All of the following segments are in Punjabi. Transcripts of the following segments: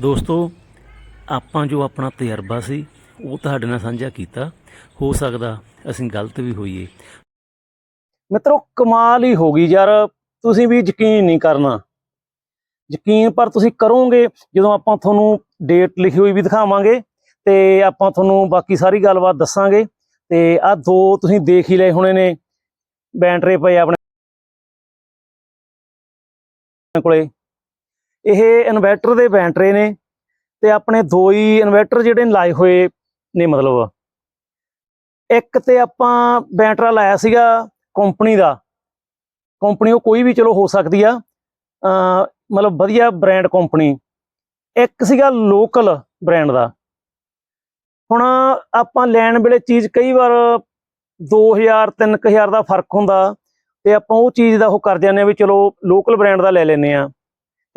ਦੋਸਤੋ, ਆਪਾਂ ਜੋ ਆਪਣਾ ਤਜਰਬਾ ਸੀ, ਉਹ ਤੁਹਾਡੇ ਨਾਲ ਸਾਂਝਾ ਕੀਤਾ। ਹੋ ਸਕਦਾ ਅਸੀਂ ਗਲਤ ਵੀ ਹੋਈਏ। ਮਿੱਤਰੋ, ਕਮਾਲ ਹੀ ਹੋ ਗਈ ਯਾਰ। ਤੁਸੀਂ ਵੀ ਯਕੀਨ ਨਹੀਂ ਕਰਨਾ। ਯਕੀਨ ਪਰ ਤੁਸੀਂ ਕਰੋਗੇ, ਜਦੋਂ ਆਪਾਂ ਤੁਹਾਨੂੰ ਡੇਟ ਲਿਖੀ ਹੋਈ ਵੀ ਦਿਖਾਵਾਂਗੇ, ਤੇ ਆਪਾਂ ਤੁਹਾਨੂੰ ਬਾਕੀ ਸਾਰੀ ਗੱਲਬਾਤ ਦੱਸਾਂਗੇ। ਤੇ ਆ ਦੋ ਤੁਸੀਂ ਦੇਖ ਹੀ ਲਏ ਹੋਣੇ ਨੇ। ਬੈਂਟਰੇ ਪਏ ਆਪਣੇ ਕੋਲੇ। ਇਹ ਇਨਵਰਟਰ ਦੇ ਬੈਟਰੇ ਨੇ ਤੇ ਆਪਣੇ ਦੋ ਹੀ ਇਨਵਰਟਰ ਜਿਹੜੇ ਲਾਏ ਹੋਏ ਨੇ ਮਤਲਬ। ਇੱਕ ਤੇ ਆਪਾਂ ਬੈਟਰਾ ਲਾਇਆ ਸੀਗਾ ਕੰਪਨੀ ਦਾ। ਕੰਪਨੀ ਉਹ ਕੋਈ ਵੀ ਚਲੋ ਹੋ ਸਕਦੀ ਆ। ਮਤਲਬ ਵਧੀਆ ਬ੍ਰਾਂਡ ਕੰਪਨੀ। ਇੱਕ ਸੀਗਾ ਲੋਕਲ ਬ੍ਰਾਂਡ ਦਾ। ਹੁਣ ਆਪਾਂ ਲੈਣ ਵੇਲੇ ਚੀਜ਼ ਕਈ ਵਾਰ 2000 3000 ਦਾ ਫ਼ਰਕ ਹੁੰਦਾ ਤੇ ਆਪਾਂ ਉਹ ਚੀਜ਼ ਦਾ ਉਹ ਕਰ ਜਾਂਦੇ ਆ ਵੀ ਚਲੋ ਲੋਕਲ ਬ੍ਰਾਂਡ ਦਾ ਲੈ ਲੈਨੇ ਆ।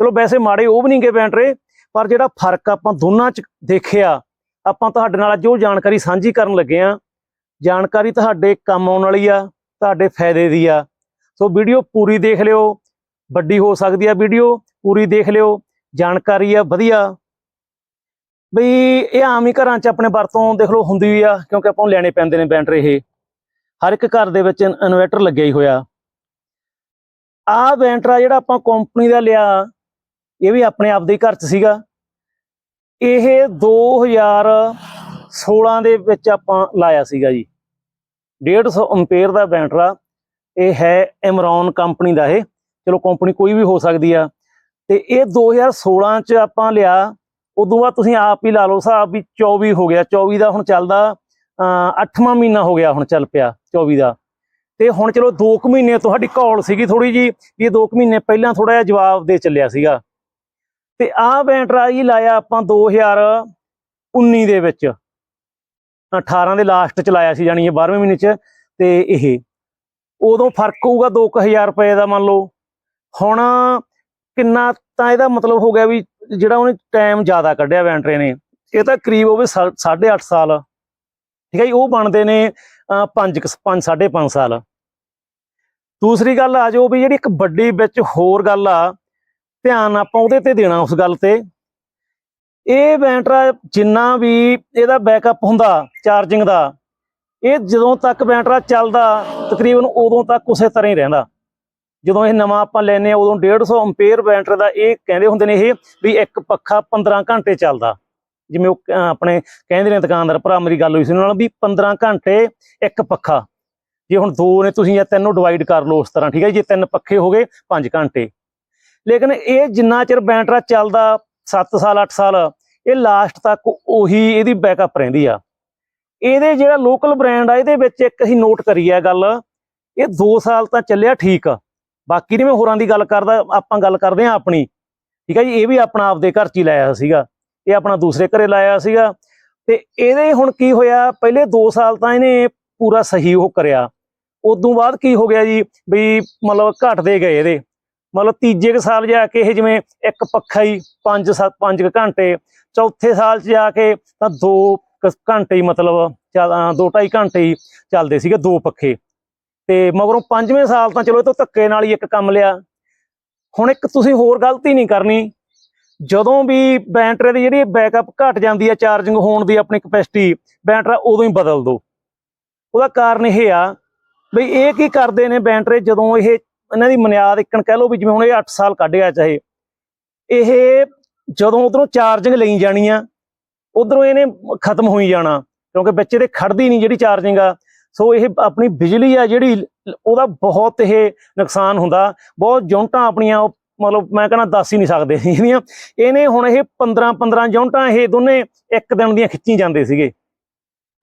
ਚਲੋ ਵੈਸੇ ਮਾੜੇ ਉਹ ਵੀ ਨਹੀਂ ਗਏ ਬੈਂਟਰੇ ਪਰ ਜਿਹੜਾ ਫ਼ਰਕ ਆਪਾਂ ਦੋਨਾਂ ਚ ਦੇਖਿਆ, ਆਪਾਂ ਤੁਹਾਡੇ ਨਾਲ ਅੱਜ ਉਹ ਜਾਣਕਾਰੀ ਸਾਂਝੀ ਕਰਨ ਲੱਗੇ ਆ ਜਾਣਕਾਰੀ ਤੁਹਾਡੇ ਕੰਮ ਆਉਣ ਵਾਲੀ ਆ, ਤੁਹਾਡੇ ਫਾਇਦੇ ਦੀ ਆ। ਸੋ ਵੀਡੀਓ ਪੂਰੀ ਦੇਖ ਲਿਓ, ਵੱਡੀ ਹੋ ਸਕਦੀ ਆ ਵੀਡੀਓ, ਪੂਰੀ ਦੇਖ ਲਿਓ, ਜਾਣਕਾਰੀ ਆ, ਵਧੀਆ। ਬਈ ਇਹ ਆਮ ਹੀ ਘਰਾਂ 'ਚ ਆਪਣੇ ਵਰਤੋਂ ਦੇਖ ਲਓ ਹੁੰਦੀ ਵੀ ਆ, ਕਿਉਂਕਿ ਆਪਾਂ ਨੂੰ ਲੈਣੇ ਪੈਂਦੇ ਨੇ ਬੈਟਰੀ ਇਹ। ਹਰ ਇੱਕ ਘਰ ਦੇ ਵਿੱਚ ਇਨਵਰਟਰ ਲੱਗਿਆ ਹੀ ਹੋਇਆ। ਆ ਬੈਂਟਰਾ ਜਿਹੜਾ ਆਪਾਂ ਕੰਪਨੀ ਦਾ ਲਿਆ ਇਹ ਵੀ ਆਪਣੇ ਆਪ ਦੇ ਘਰ 'ਚ ਸੀਗਾ। ਇਹ 2016 ਦੇ ਵਿੱਚ ਆਪਾਂ ਲਾਇਆ ਸੀਗਾ ਜੀ। 150 ਐਂਪੀਅਰ ਦਾ ਬੈਟਰਾ ਇਹ ਹੈ ਐਮਰੌਨ ਕੰਪਨੀ ਦਾ ਇਹ। ਚਲੋ ਕੰਪਨੀ ਕੋਈ ਵੀ ਹੋ ਸਕਦੀ ਆ। ਤੇ ਇਹ 2016 ਚ ਆਪਾਂ ਲਿਆ। ਉਦੋਂ ਬਾਅਦ ਤੁਸੀਂ ਆਪ ਹੀ ਲਾ ਲਓ ਹਿਸਾਬ ਵੀ 24 ਹੋ ਗਿਆ। 24 ਦਾ ਹੁਣ ਚੱਲਦਾ 8ਵਾਂ ਮਹੀਨਾ ਹੋ ਗਿਆ ਹੁਣ ਚੱਲ ਪਿਆ 24 ਦਾ। ਤੇ ਹੁਣ ਚਲੋ 2 ਕੁ ਮਹੀਨੇ ਤੁਹਾਡੀ ਕਾਲ ਸੀਗੀ ਥੋੜੀ ਜੀ ਵੀ ਇਹ 2 ਕੁ ਮਹੀਨੇ ਪਹਿਲਾਂ ਥੋੜਾ ਜਿਹਾ ਜਵਾਬ ਦੇ ਚੱਲਿਆ ਸੀਗਾ। ਤੇ ਆਹ ਬੈਂਟਰਾ ਜੀ ਲਾਇਆ ਆਪਾਂ 2019 ਦੇ ਵਿੱਚ। 18 ਦੇ ਲਾਸਟ ਚ ਲਾਇਆ ਸੀ ਜਾਨੀ ਇਹ 12ਵੇਂ ਮਹੀਨੇ ਚ, ਤੇ ਇਹ। ਉਦੋਂ ਫ਼ਰਕ ਹੋਊਗਾ 2000 ਰੁਪਏ ਦਾ, ਮੰਨ ਲਓ। ਹੁਣ ਕਿੰਨਾ ਤਾਂ ਇਹਦਾ ਮਤਲਬ ਹੋ ਗਿਆ ਵੀ ਜਿਹੜਾ ਉਹਨੇ ਟਾਈਮ ਜ਼ਿਆਦਾ ਕੱਢਿਆ ਬੈਂਟਰੇ ਨੇ, ਇਹ ਤਾਂ ਕਰੀਬ ਹੋਵੇ 8.5 ਸਾਲ। ਠੀਕ ਹੈ ਜੀ, ਉਹ ਬਣਦੇ ਨੇ 5 5 5.5 ਸਾਲ। ਦੂਸਰੀ ਗੱਲ ਆ ਜੋ ਵੀ ਜਿਹੜੀ ਇੱਕ ਵੱਡੀ ਵਿੱਚ ਹੋਰ ਗੱਲ ਆ ਧਿਆਨ ਆਪਾਂ ਉਹਦੇ ਤੇ ਦੇਣਾ ਉਸ ਗੱਲ ਤੇ। ਇਹ ਬੈਟਰਾ ਜਿੰਨਾ ਵੀ ਇਹਦਾ ਬੈਕਅਪ ਹੁੰਦਾ ਚਾਰਜਿੰਗ ਦਾ, ਇਹ ਜਦੋਂ ਤੱਕ ਬੈਟਰਾ ਚੱਲਦਾ ਤਕਰੀਬਨ ਉਦੋਂ ਤੱਕ ਉਸੇ ਤਰ੍ਹਾਂ ਹੀ ਰਹਿੰਦਾ। ਜਦੋਂ ਇਹ ਨਵਾਂ ਆਪਾਂ ਲੈਨੇ ਆ ਉਦੋਂ 150 ਐਂਪੀਅਰ ਬੈਟਰੀ ਦਾ ਇਹ ਕਹਿੰਦੇ ਹੁੰਦੇ ਨੇ ਇਹ ਵੀ ਇੱਕ ਪੱਖਾ 15 ਘੰਟੇ ਚੱਲਦਾ। ਜਿਵੇਂ ਉਹ, ਅਹ, ਆਪਣੇ ਕਹਿੰਦੇ ਨੇ ਦੁਕਾਨਦਾਰ ਭਰਾ, ਮੇਰੀ ਗੱਲ ਹੋਈ ਸੀ ਉਹਨਾਂ ਨਾਲ ਵੀ 15 ਘੰਟੇ ਇੱਕ ਪੱਖਾ। ਜੇ ਹੁਣ ਦੋ ਨੇ ਤੁਸੀਂ ਜਾਂ ਤਿੰਨ ਨੂੰ ਡਿਵਾਈਡ ਕਰ ਲਓ ਉਸ ਤਰ੍ਹਾਂ, ਠੀਕ ਹੈ ਜੇ? ਤਿੰਨ ਪੱਖੇ ਹੋ ਗਏ 5 ਘੰਟੇ। ਲੇਕਿਨ ਇਹ ਜਿੰਨਾ ਚਿਰ ਬੈਂਟਰਾ ਚੱਲਦਾ 7 ਸਾਲ 8 ਸਾਲ, ਇਹ ਲਾਸਟ ਤੱਕ ਉਹੀ ਇਹਦੀ ਬੈਕਅਪ ਰਹਿੰਦੀ ਆ। ਇਹਦੇ ਜਿਹੜਾ ਲੋਕਲ ਬ੍ਰਾਂਡ ਆ, ਇਹਦੇ ਵਿੱਚ ਇੱਕ ਅਸੀਂ ਨੋਟ ਕਰੀ ਆ ਗੱਲ, ਇਹ 2 ਸਾਲ ਤਾਂ ਚੱਲਿਆ ਠੀਕ। ਆ ਬਾਕੀ ਨਹੀਂ ਮੈਂ ਹੋਰਾਂ ਦੀ ਗੱਲ ਕਰਦਾ, ਆਪਾਂ ਗੱਲ ਕਰਦੇ ਆ ਆਪਣੀ। ਠੀਕ ਆ ਜੀ, ਇਹ ਵੀ ਆਪਣਾ ਆਪਦੇ ਘਰ 'ਚ ਹੀ ਲਾਇਆ ਸੀਗਾ। ਇਹ ਆਪਣਾ ਦੂਸਰੇ ਘਰੇ ਲਾਇਆ ਸੀਗਾ। ਤੇ ਇਹਦੇ ਹੁਣ ਕੀ ਹੋਇਆ, ਪਹਿਲੇ 2 ਸਾਲ ਤਾਂ ਇਹਨੇ ਪੂਰਾ ਸਹੀ ਉਹ ਕਰਿਆ। ਉਦੋਂ ਬਾਅਦ ਕੀ ਹੋ ਗਿਆ ਜੀ ਵੀ ਮਤਲਬ ਘਟਦੇ ਗਏ ਇਹਦੇ। ਮਤਲਬ ਤੀਜੇ ਕੁ ਸਾਲ ਜਾ ਕੇ ਇਹ ਜਿਵੇਂ ਇੱਕ ਪੱਖਾ ਹੀ 5 5 ਘੰਟੇ, ਚੌਥੇ ਸਾਲ 'ਚ ਜਾ ਕੇ ਤਾਂ 2 ਘੰਟੇ ਹੀ ਮਤਲਬ ਚੱਲ 2.5 ਘੰਟੇ ਹੀ ਚੱਲਦੇ ਸੀਗੇ ਦੋ ਪੱਖੇ। ਤੇ ਮਗਰੋਂ ਪੰਜਵੇਂ ਸਾਲ ਤਾਂ ਚਲੋ ਇਹ ਤੋਂ ਧੱਕੇ ਨਾਲ ਹੀ ਇੱਕ ਕੰਮ ਲਿਆ। ਹੁਣ ਇੱਕ ਤੁਸੀਂ ਹੋਰ ਗਲਤੀ ਨਹੀਂ ਕਰਨੀ। ਜਦੋਂ ਵੀ ਬੈਟਰੀ ਦੀ ਜਿਹੜੀ ਬੈਕਅਪ ਘਟ ਜਾਂਦੀ ਹੈ ਚਾਰਜਿੰਗ ਹੋਣ ਦੀ ਆਪਣੀ ਕਪੈਸਿਟੀ ਬੈਟਰਾ ਉਦੋਂ ਹੀ ਬਦਲ ਦਿਓ ਉਹਦਾ ਕਾਰਨ ਇਹ ਆ, ਬਈ ਇਹ ਕੀ ਕਰਦੇ ਨੇ ਬੈਟਰੀ ਜਦੋਂ ਇਹ ਇਹਨਾਂ ਦੀ ਮਨਿਆਦ ਇੱਕਣ ਕਹਿ ਲਓ ਵੀ ਜਿਵੇਂ ਹੁਣ ਇਹ 8 ਸਾਲ ਕੱਢ ਗਿਆ ਚਾਹੇ, ਇਹ ਜਦੋਂ ਉਧਰੋਂ ਚਾਰਜਿੰਗ ਲਈ ਜਾਣੀ ਆ ਉਧਰੋਂ ਇਹਨੇ ਖਤਮ ਹੋਈ ਜਾਣਾ, ਕਿਉਂਕਿ ਵਿੱਚ ਇਹਦੇ ਖੜਦੀ ਨਹੀਂ ਜਿਹੜੀ ਚਾਰਜਿੰਗ ਆ, ਸੋ ਇਹ ਆਪਣੀ ਬਿਜਲੀ ਆ ਜਿਹੜੀ ਉਹਦਾ ਬਹੁਤ ਇਹ ਨੁਕਸਾਨ ਹੁੰਦਾ, ਬਹੁਤ ਯੂਨਿਟਾਂ ਆਪਣੀਆਂ, ਉਹ ਮਤਲਬ ਮੈਂ ਕਹਿੰਦਾ ਦੱਸ ਹੀ ਨਹੀਂ ਸਕਦੇ ਇਹਦੀਆਂ, ਇਹਨੇ ਹੁਣ ਇਹ 15 15 ਯੂਨਿਟਾਂ ਇਹ ਦੋਨੇ ਇੱਕ ਦਿਨ ਦੀਆਂ ਖਿੱਚੀ ਜਾਂਦੇ ਸੀਗੇ।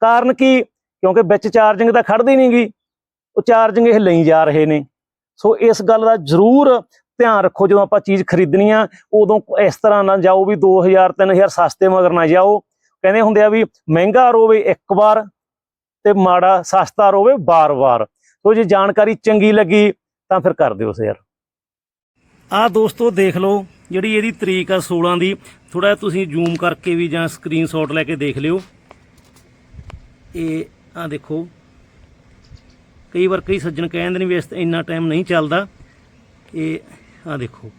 ਕਾਰਨ ਕੀ? ਕਿਉਂਕਿ ਵਿੱਚ ਚਾਰਜਿੰਗ ਤਾਂ ਖੜਦੀ ਨਹੀਂ ਗਈ ਉਹ ਚਾਰਜਿੰਗ ਇਹ ਲਈ ਜਾ ਰਹੇ ਨੇ। ਸੋ ਇਸ ਗੱਲ ਦਾ ਜ਼ਰੂਰ ਧਿਆਨ ਰੱਖੋ ਜਦੋਂ ਆਪਾਂ ਚੀਜ਼ ਖਰੀਦਣੀ ਆ, ਉਦੋਂ ਇਸ ਤਰ੍ਹਾਂ ਨਾ ਜਾਓ ਵੀ 2000 3000 ਸਸਤੇ ਮਗਰ ਨਾ ਜਾਓ। ਕਹਿੰਦੇ ਹੁੰਦੇ ਆ ਵੀ ਮਹਿੰਗਾ ਰੋਵੇ ਇੱਕ ਵਾਰ ਤੇ ਮਾੜਾ ਸਸਤਾ ਰੋਵੇ ਬਾਰ-ਬਾਰ ਸੋ ਜੇ ਜਾਣਕਾਰੀ ਚੰਗੀ ਲੱਗੀ ਤਾਂ ਫਿਰ ਕਰ ਦਿਓ ਸ਼ੇਅਰ। ਆ ਦੋਸਤੋ ਦੇਖ ਲਓ ਜਿਹੜੀ ਇਹਦੀ ਤਰੀਕ ਆ 16 ਦੀ। ਥੋੜਾ ਤੁਸੀਂ ਜ਼ੂਮ ਕਰਕੇ ਵੀ ਜਾਂ ਸਕਰੀਨਸ਼ਾਟ ਲੈ ਕੇ ਦੇਖ ਲਿਓ। ਇਹ ਆ ਦੇਖੋ ਕਈ ਵਾਰ ਕਈ ਸੱਜਣ ਕਹਿੰਦੇ ਨੇ ਵੀ ਇਸ ਇੰਨਾ ਟਾਈਮ ਨਹੀਂ ਚੱਲਦਾ। ਇਹ ਆ ਦੇਖੋ,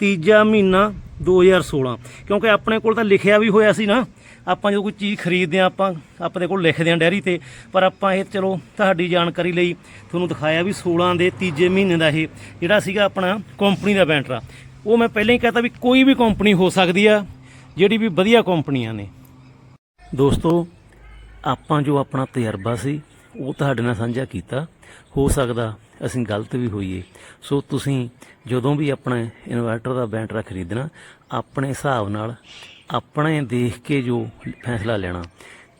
ਤੀਜਾ ਮਹੀਨਾ 2016 ਕਿਉਂਕਿ ਆਪਣੇ ਕੋਲ ਤਾਂ ਲਿਖਿਆ ਵੀ ਹੋਇਆ ਸੀ ਨਾ, ਆਪਾਂ ਜਦੋਂ ਕੋਈ ਚੀਜ਼ ਖਰੀਦਦੇ ਆ ਆਪਾਂ ਆਪਣੇ ਕੋਲ ਲਿਖਦੇ ਆ ਡੈਰੀ ਤੇ, ਪਰ ਆਪਾਂ ਇਹ ਚਲੋ ਤੁਹਾਡੀ ਜਾਣਕਾਰੀ ਲਈ ਤੁਹਾਨੂੰ ਦਿਖਾਇਆ ਵੀ 16 ਦੇ ਤੀਜੇ ਮਹੀਨੇ ਦਾ ਇਹ ਜਿਹੜਾ ਸੀਗਾ ਆਪਣਾ ਕੰਪਨੀ ਦਾ ਬੈਂਟਰਾ ਉਹ ਮੈਂ ਪਹਿਲਾਂ ਹੀ ਕਹਤਾ ਵੀ ਕੋਈ ਵੀ ਕੰਪਨੀ ਹੋ ਸਕਦੀ ਆ, ਜਿਹੜੀ ਵੀ ਵਧੀਆ ਕੰਪਨੀਆਂ ਨੇ। ਦੋਸਤੋ, ਆਪਾਂ ਜੋ ਆਪਣਾ ਤਜਰਬਾ ਸੀ ਉਹ ਤੁਹਾਡੇ ਨਾਲ ਸਾਂਝਾ ਕੀਤਾ, ਹੋ ਸਕਦਾ ਅਸੀਂ ਗਲਤ ਵੀ ਹੋਈਏ। ਸੋ ਤੁਸੀਂ ਜਦੋਂ ਵੀ ਆਪਣਾ ਇਨਵਰਟਰ ਦਾ ਬੈਟਰਾ ਖਰੀਦਣਾ, ਆਪਣੇ ਹਿਸਾਬ ਨਾਲ ਆਪਣੇ ਦੇਖ ਕੇ ਜੋ ਫੈਸਲਾ ਲੈਣਾ।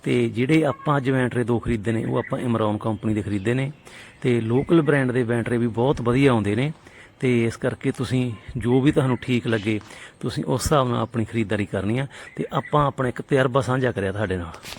ਤੇ ਜਿਹੜੇ ਆਪਾਂ ਅੱਜ ਬੈਟਰੇ ਦੋ ਖਰੀਦੇ ਨੇ, ਉਹ ਆਪਾਂ ਇਮਰਾਨ ਕੰਪਨੀ ਦੇ ਖਰੀਦੇ ਨੇ। ਤੇ ਲੋਕਲ ਬ੍ਰਾਂਡ ਦੇ ਬੈਟਰੇ ਵੀ ਬਹੁਤ ਵਧੀਆ ਆਉਂਦੇ ਨੇ। ਤੇ ਇਸ ਕਰਕੇ ਤੁਸੀਂ ਜੋ ਵੀ ਤੁਹਾਨੂੰ ਠੀਕ ਲੱਗੇ, ਤੁਸੀਂ ਉਸ ਹਿਸਾਬ ਨਾਲ ਆਪਣੀ ਖਰੀਦਦਾਰੀ ਕਰਨੀ ਆ। ਤੇ ਆਪਾਂ ਆਪਣਾ ਇੱਕ ਤਜਰਬਾ ਸਾਂਝਾ ਕਰਿਆ ਤੁਹਾਡੇ ਨਾਲ।